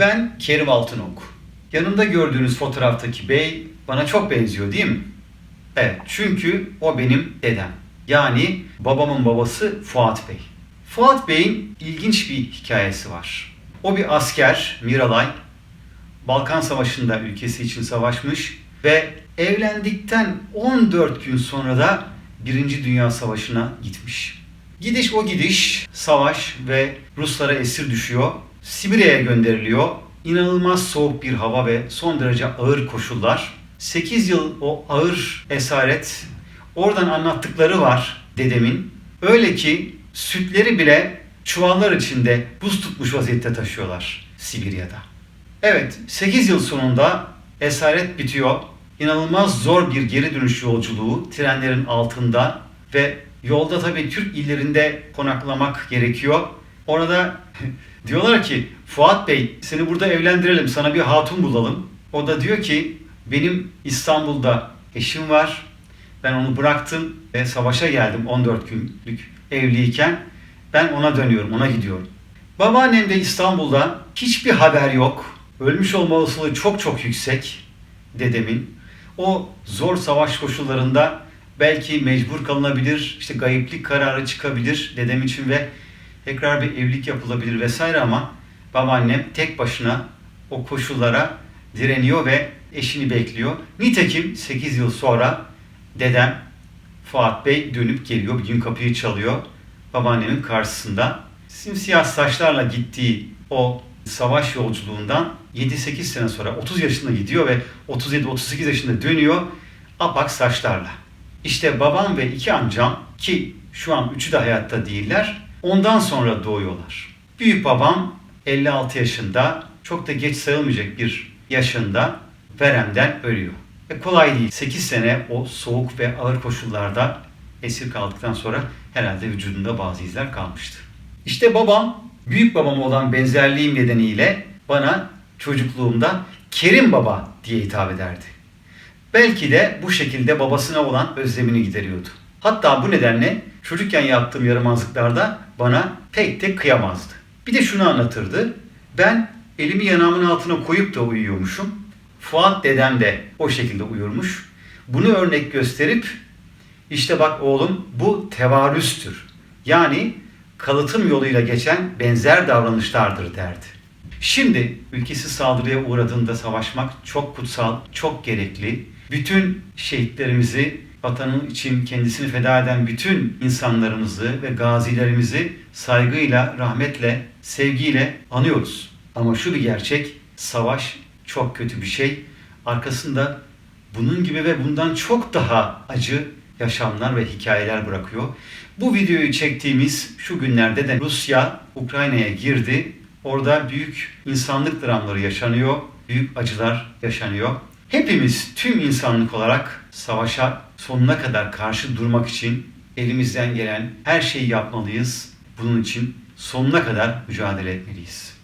Ben Kerim Altınok. Yanımda gördüğünüz fotoğraftaki bey bana çok benziyor değil mi? Evet, çünkü o benim dedem. Yani babamın babası Fuat Bey. Fuat Bey'in ilginç bir hikayesi var. O bir asker, Miralay. Balkan Savaşı'nda ülkesi için savaşmış ve evlendikten 14 gün sonra da Birinci Dünya Savaşı'na gitmiş. Gidiş o gidiş, savaş ve Ruslara esir düşüyor. Sibirya'ya gönderiliyor. İnanılmaz soğuk bir hava ve son derece ağır koşullar. 8 yıl o ağır esaret, oradan anlattıkları var dedemin. Öyle ki sütleri bile çuvallar içinde buz tutmuş vaziyette taşıyorlar Sibirya'da. Evet, 8 yıl sonunda esaret bitiyor. İnanılmaz zor bir geri dönüş yolculuğu trenlerin altında ve yolda tabii Türk illerinde konaklamak gerekiyor. Orada diyorlar ki Fuat Bey seni burada evlendirelim sana bir hatun bulalım. O da diyor ki benim İstanbul'da eşim var. Ben onu bıraktım ve savaşa geldim 14 günlük evliyken. Ben ona dönüyorum, ona gidiyorum. Babaannem de İstanbul'da hiçbir haber yok. Ölmüş olma olasılığı çok çok yüksek dedemin. O zor savaş koşullarında belki mecbur kalınabilir, işte gayiplik kararı çıkabilir dedem için ve tekrar bir evlilik yapılabilir vesaire ama babaannem tek başına o koşullara direniyor ve eşini bekliyor. Nitekim 8 yıl sonra dedem Fuat Bey dönüp geliyor. Bir gün kapıyı çalıyor. Babaannemin karşısında. Simsiyah saçlarla gittiği o savaş yolculuğundan 7-8 sene sonra 30 yaşında gidiyor ve 37-38 yaşında dönüyor apak saçlarla. İşte babam ve iki amcam ki şu an üçü de hayatta değiller ondan sonra doğuyorlar. Büyük babam 56 yaşında çok da geç sayılmayacak bir yaşında veremden ölüyor. E kolay değil. 8 sene o soğuk ve ağır koşullarda esir kaldıktan sonra herhalde vücudunda bazı izler kalmıştı. İşte babam büyük babam olan benzerliğim nedeniyle bana çocukluğumda Kerim Baba diye hitap ederdi. Belki de bu şekilde babasına olan özlemini gideriyordu. Hatta bu nedenle çocukken yaptığım yaramazlıklarda bana pek de kıyamazdı. Bir de şunu anlatırdı. Ben elimi yanağımın altına koyup da uyuyormuşum. Fuat dedem de o şekilde uyurmuş. Bunu örnek gösterip işte bak oğlum bu tevarüstür. Yani kalıtım yoluyla geçen benzer davranışlardır derdi. Şimdi ülkesi saldırıya uğradığında savaşmak çok kutsal, çok gerekli. Bütün şehitlerimizi, vatanın için kendisini feda eden bütün insanlarımızı ve gazilerimizi saygıyla, rahmetle, sevgiyle anıyoruz. Ama şu bir gerçek, savaş çok kötü bir şey. Arkasında bunun gibi ve bundan çok daha acı yaşamlar ve hikayeler bırakıyor. Bu videoyu çektiğimiz şu günlerde de Rusya Ukrayna'ya girdi. Orada büyük insanlık dramları yaşanıyor, büyük acılar yaşanıyor. Hepimiz tüm insanlık olarak savaşa sonuna kadar karşı durmak için elimizden gelen her şeyi yapmalıyız. Bunun için sonuna kadar mücadele etmeliyiz.